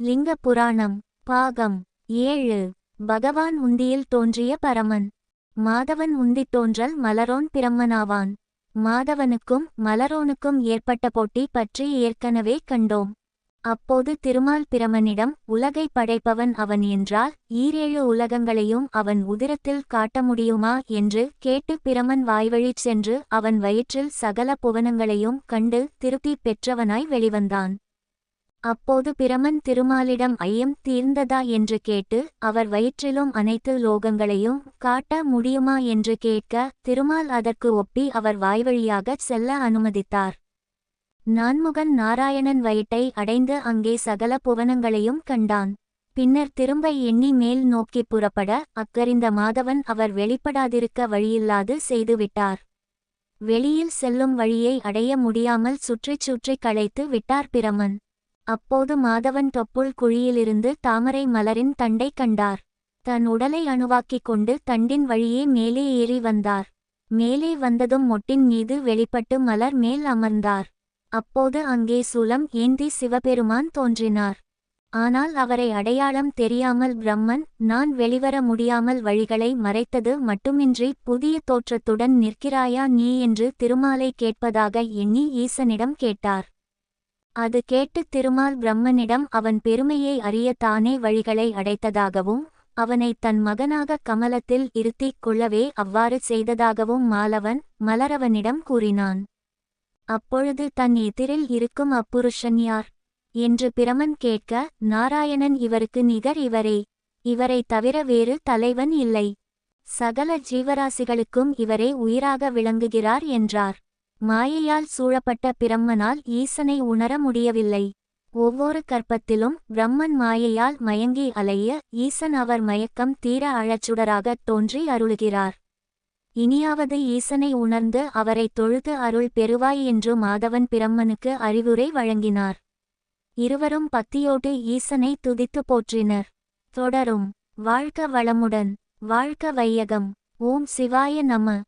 லிங்க புராணம் பாகம் ஏழு. பகவான் உந்தியில் தோன்றிய பரமன். மாதவன் உந்தித் தோன்றல் மலரோன் பிரம்மனாவான். மாதவனுக்கும் மலரோனுக்கும் ஏற்பட்ட போட்டி பற்றி ஏற்கனவே கண்டோம். அப்போது திருமால் பிரமனிடம் உலகை படைப்பவன் அவன் என்றால் ஈரேழு உலகங்களையும் அவன் உதிரத்தில் காட்ட முடியுமா? என்று கேட்டு பிரமன் வாய்வழிச் சென்று அவன் வயிற்றில் சகல புவனங்களையும் கண்டு திருப்தி பெற்றவனாய் வெளிவந்தான். அப்போது பிரமன் திருமாலிடம் ஐயம் தீர்ந்ததா என்று கேட்டு அவர் வயிற்றிலும் அனைத்து லோகங்களையும் காட்ட முடியுமா என்று கேட்க திருமால் அதற்கு ஒப்பி அவர் வாய்வழியாகச் செல்ல அனுமதித்தார். நான்முகன் நாராயணன் வயிட்டை அடைந்து அங்கே சகல புவனங்களையும் கண்டான். பின்னர் திரும்ப எண்ணி மேல் நோக்கி புறப்பட அக்கறிந்த மாதவன் அவர் வெளிப்படாதிருக்க வழியில்லாது செய்துவிட்டார். வெளியில் செல்லும் வழியை அடைய முடியாமல் சுற்றிச் சுற்றிக் களைத்து விட்டார் பிரமன். அப்போது மாதவன் தொப்புள் குழியிலிருந்து தாமரை மலரின் தண்டை கண்டார். தன் உடலை அணுவாக்கிக் கொண்டு தண்டின் வழியே மேலே ஏறி வந்தார். மேலே வந்ததும் மொட்டின் மீது வெளிப்பட்டு மலர் மேல் அமர்ந்தார். அப்போது அங்கே சூலம் ஏந்தி சிவபெருமான் தோன்றினார். ஆனால் அவரை அடையாளம் தெரியாமல் பிரம்மன் நான் வெளிவர முடியாமல் வழிகளை மறைத்தது மட்டுமின்றி புதிய தோற்றத்துடன் நிற்கிறாயா நீ? என்று திருமாலை கேட்பதாக எண்ணி ஈசனிடம் கேட்டார். அது கேட்டு திருமால் பிரம்மனிடம் அவன் பெருமையை அறிய தானே வழிகளை அடைத்ததாகவும் அவனை தன் மகனாக கமலத்தில் இருத்திக் கொள்ளவே அவ்வாறு செய்ததாகவும் மாலவன் மலரவனிடம் கூறினான். அப்பொழுது தன் எதிரில் இருக்கும் அப்புருஷன் யார்? என்று பிரமன் கேட்க நாராயணன் இவருக்கு நிகர் இவரே. இவரை தவிர வேறு தலைவன் இல்லை. சகல ஜீவராசிகளுக்கும் இவரே உயிராக விளங்குகிறார் என்றார். மாயையால் சூழப்பட்ட பிரம்மனால் ஈசனை உணர முடியவில்லை. ஒவ்வொரு கற்பத்திலும் பிரம்மன் மாயையால் மயங்கி அலைய ஈசன் அவர் மயக்கம் தீர அழச்சுடராகத் தோன்றி அருளுகிறார். இனியாவது ஈசனை உணர்ந்து அவரை தொழுது அருள் பெறுவாய் என்று மாதவன் பிரம்மனுக்கு அறிவுரை வழங்கினார். இருவரும் பக்தியோடு ஈசனை துதித்து போற்றினர். தொடரும். வாழ்க வளமுடன். வாழ்க வையகம். ஓம் சிவாய நம.